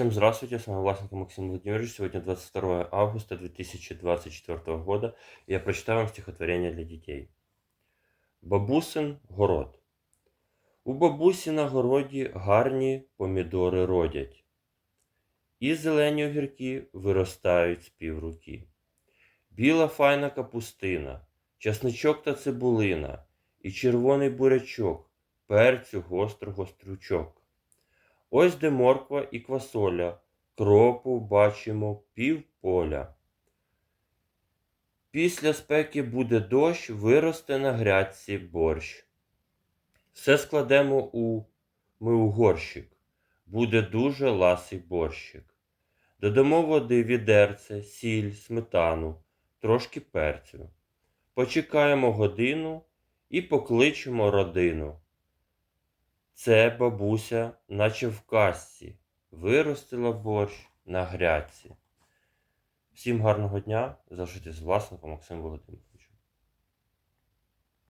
Всем здравствуйте, с вами Власенко Максим Владимирович. Сегодня 22 августа 2024 года. Я прочитаю вам стихотворение для детей. Бабусин город. У бабусі на городі гарні помідори родять. І зелені огірки виростають з півруки. Біла файна капустина, часничок та цибулина, і червоний бурячок, перцю гострого стручок. Ось де морква і квасоля, кропу бачимо півполя. Після спеки буде дощ, виросте на грядці борщ. Все складемо у ми у горщик, буде дуже ласий борщик. Додамо води відерце, сіль, сметану, трошки перцю. Почекаємо годину і покличемо родину. Це бабуся, наче в казці, виростила борщ на грядці. Всім гарного дня, Завжди з власником Максим Володимирович.